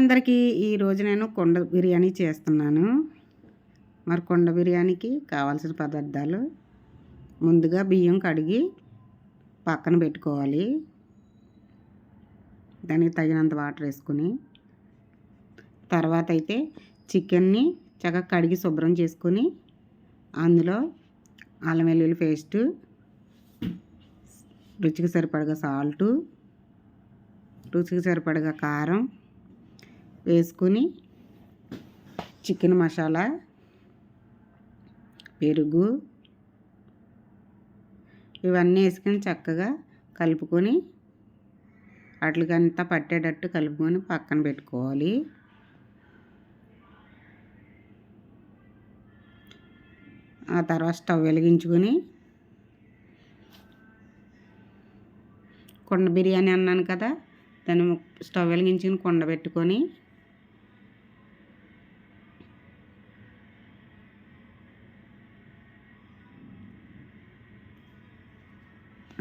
అందరికీ ఈరోజు నేను కొండ బిర్యానీ చేస్తున్నాను. మరి కొండ బిర్యానీకి కావాల్సిన పదార్థాలు ముందుగా బియ్యం కడిగి పక్కన పెట్టుకోవాలి. దానికి తగినంత వాటర్ వేసుకుని. తర్వాత అయితే చికెన్ని చక్కగా కడిగి శుభ్రం చేసుకొని అందులో అల్లం వెల్లుల్లి పేస్టు రుచికి సరిపడగా సాల్టు రుచికి సరిపడగా కారం వేసుకుని చికెన్ మసాలా పెరుగు ఇవన్నీ వేసుకొని చక్కగా కలుపుకొని వాటికంతా పట్టేటట్టు కలుపుకొని పక్కన పెట్టుకోవాలి. ఆ తర్వాత స్టవ్ వెలిగించుకొని కొండ బిర్యానీ అన్నాను కదా దాన్ని స్టవ్ వెలిగించుకుని కొండ పెట్టుకొని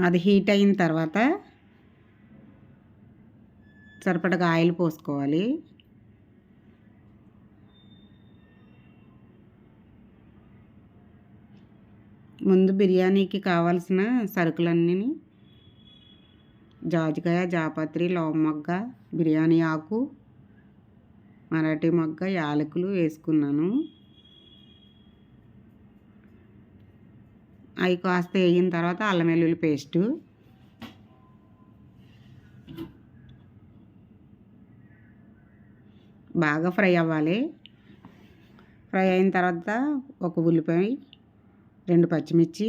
అది హీట్ అయిన తర్వాత సరిపడగా ఆయిల్ పోసుకోవాలి. ముందు బిర్యానీకి కావాల్సిన సరుకులన్నీ జాజికాయ జాపత్రి మొగ్గ బిర్యానీ ఆకు మరాఠీ మొగ్గ యాలకులు వేసుకున్నాను. అవి కాస్త వేగిన తర్వాత అల్లం వెల్లుల్లి పేస్టు. బాగా ఫ్రై అవ్వాలి. ఫ్రై అయిన తర్వాత ఒక ఉల్లిపాయ రెండు పచ్చిమిర్చి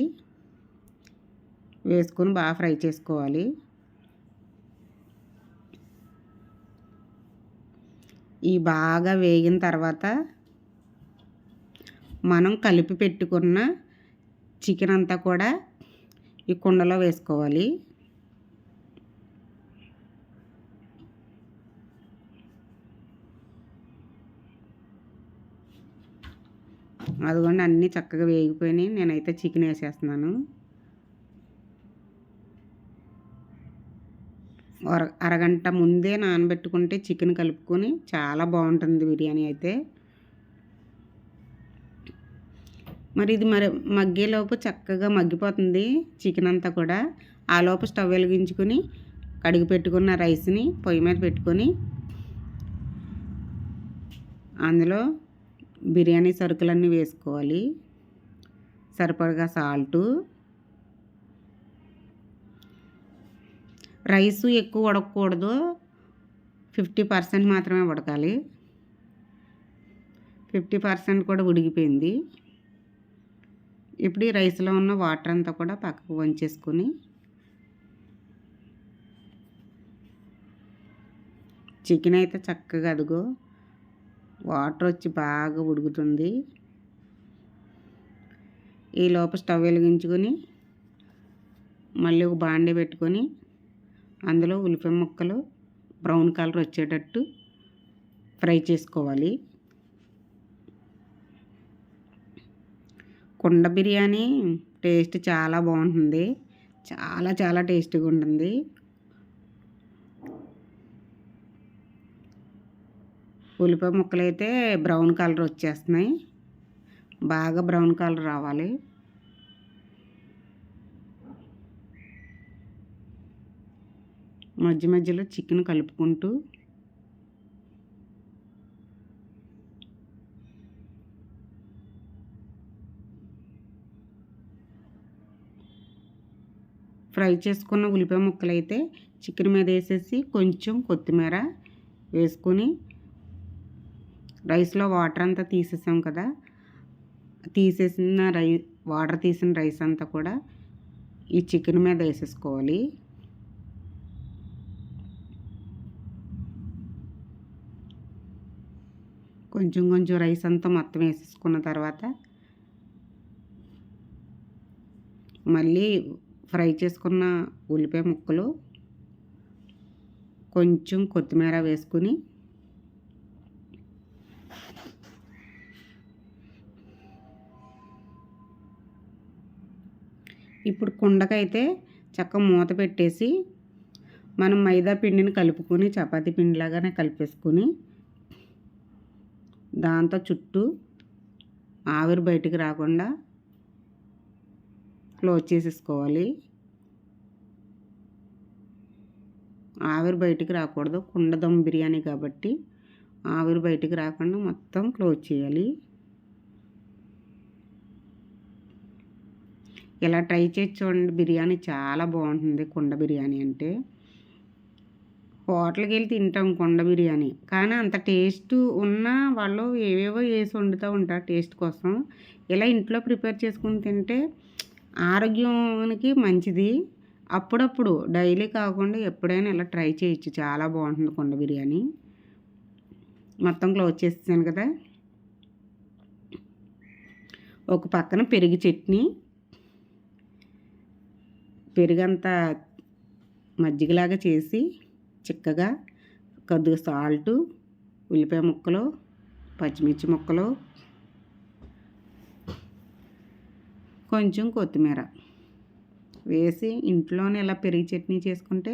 వేసుకొని బాగా ఫ్రై చేసుకోవాలి. ఈ బాగా వేగిన తర్వాత మనం కలిపి పెట్టుకున్న చికెన్ అంతా కూడా ఈ కుండలో వేసుకోవాలి. అదిగోండి అన్నీ చక్కగా వేగిపోయినాయి. నేనైతే చికెన్ వేసేస్తున్నాను. అరగంట ముందే నానబెట్టుకుంటే చికెన్ కలుపుకొని చాలా బాగుంటుంది బిర్యానీ అయితే. మరి ఇది మరి మగ్గేలోపు చక్కగా మగ్గిపోతుంది చికెన్ అంతా కూడా. ఆ లోపు స్టవ్ వెలిగించుకొని కడిగి పెట్టుకున్న రైస్ని పొయ్యి మీద పెట్టుకొని అందులో బిర్యానీ సరుకులన్నీ వేసుకోవాలి. సరిపడగా సాల్టు. రైసు ఎక్కువ ఉడకకూడదు. ఫిఫ్టీ పర్సెంట్ మాత్రమే ఉడకాలి. ఫిఫ్టీ పర్సెంట్ కూడా ఉడికిపోయింది. ఇప్పుడు ఈ రైస్లో ఉన్న వాటర్ అంతా కూడా పక్కకు వంచేసుకొని చికెన్ అయితే చక్కగా అదిగో వాటర్ వచ్చి బాగా ఉడుకుతుంది. ఈ లోపు స్టవ్ వెలిగించుకొని మళ్ళీ ఒక బాండీ పెట్టుకొని అందులో ఉల్లిపాయ ముక్కలు బ్రౌన్ కలర్ వచ్చేటట్టు ఫ్రై చేసుకోవాలి. కుండ బిర్యానీ టేస్ట్ చాలా బాగుంటుంది. చాలా చాలా టేస్టీగా ఉంటుంది. ఉల్లిపాయ ముక్కలు అయితే బ్రౌన్ కలర్ వచ్చేస్తున్నాయి. బాగా బ్రౌన్ కలర్ రావాలి. మధ్య మధ్యలో చికెన్ కలుపుకుంటూ ఫ్రై చేసుకున్న ఉల్లిపాయ ముక్కలు అయితే చికెన్ మీద వేసేసి కొంచెం కొత్తిమీర వేసుకొని రైస్లో వాటర్ అంతా తీసేసాం కదా. తీసేసిన రై వాటర్ తీసిన రైస్ అంతా కూడా ఈ చికెన్ మీద వేసేసుకోవాలి. కొంచెం కొంచెం రైస్ అంతా మొత్తం వేసేసుకున్న తర్వాత మళ్ళీ ఫ్రై చేసుకున్న ఉల్లిపాయ ముక్కలు కొంచెం కొత్తిమీర వేసుకుని ఇప్పుడు కుండకైతే చక్క మూత పెట్టేసి మనం మైదా పిండిని కలుపుకొని చపాతీ పిండిలాగానే కలిపేసుకొని దాంతో చుట్టూ ఆవిరి బయటికి రాకుండా క్లోజ్ చేసేసుకోవాలి. ఆవిరి బయటికి రాకూడదు. కుండ దమ్ బిర్యానీ కాబట్టి ఆవిరి బయటికి రాకుండా మొత్తం క్లోజ్ చేయాలి. ఇలా ట్రై చేసి చూడండి. బిర్యానీ చాలా బాగుంటుంది కుండ బిర్యానీ అంటే. హోటల్కి వెళ్ళి తింటాం కుండ బిర్యానీ. కానీ అంత టేస్ట్ ఉన్నా వాళ్ళు ఏవేవో వేసి వండుతూ ఉంటారు టేస్ట్ కోసం. ఇలా ఇంట్లో ప్రిపేర్ చేసుకుని తింటే ఆరోగ్యానికి మంచిది. అప్పుడప్పుడు డైలీ కాకుండా ఎప్పుడైనా ఇలా ట్రై చేయొచ్చు. చాలా బాగుంటుంది కొండ బిర్యానీ. మొత్తం క్లోజ్ చేస్తాను కదా. ఒక పక్కన పెరుగు చట్నీ. పెరుగంతా మజ్జిగలాగా చేసి చిక్కగా కొద్దిగా సాల్టు ఉల్లిపాయ ముక్కలు పచ్చిమిర్చి ముక్కలు కొంచెం కొత్తిమీర వేసి ఇంట్లోనే ఇలా పెరుగు చట్నీ చేసుకుంటే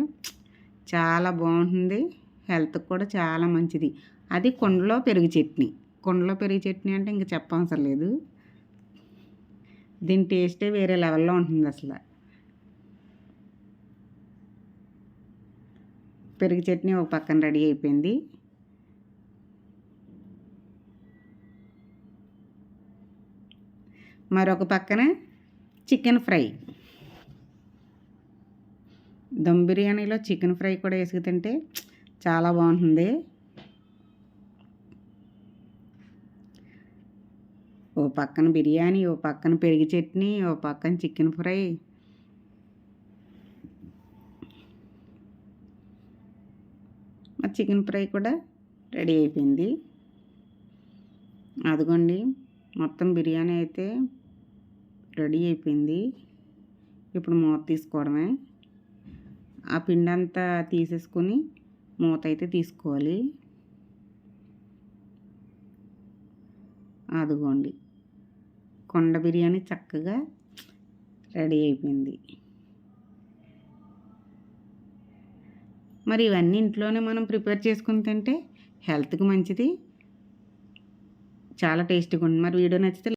చాలా బాగుంటుంది. హెల్త్కి కూడా చాలా మంచిది. అది కుండలో పెరుగు చట్నీ. కుండలో పెరుగు చట్నీ అంటే ఇంక చెప్పవసరం లేదు. దీని టేస్టే వేరే లెవెల్లో ఉంటుంది అసలు. పెరుగు చట్నీ ఒక పక్కన రెడీ అయిపోయింది. మరొక పక్కన చికెన్ ఫ్రై. దమ్ బిర్యానీలో చికెన్ ఫ్రై కూడా వేసుకు తింటే చాలా బాగుంటుంది. ఓ పక్కన బిర్యానీ ఓ పక్కన పెరుగు చట్నీ ఓ పక్కన చికెన్ ఫ్రై. మా చికెన్ ఫ్రై కూడా రెడీ అయిపోయింది. అదిగోండి మొత్తం బిర్యానీ అయితే రెడీ అయిపోయింది. ఇప్పుడు మూత తీసుకోవడమే. ఆ పిండి అంతా తీసేసుకొని మూత అయితే తీసుకోవాలి. అదిగోండి. కొండ బిర్యానీ చక్కగా రెడీ అయిపోయింది. మరి ఇవన్నీ ఇంట్లోనే మనం ప్రిపేర్ చేసుకుని తింటే హెల్త్కి మంచిది. చాలా టేస్టీగా ఉంది. మరి వీడియో నచ్చితే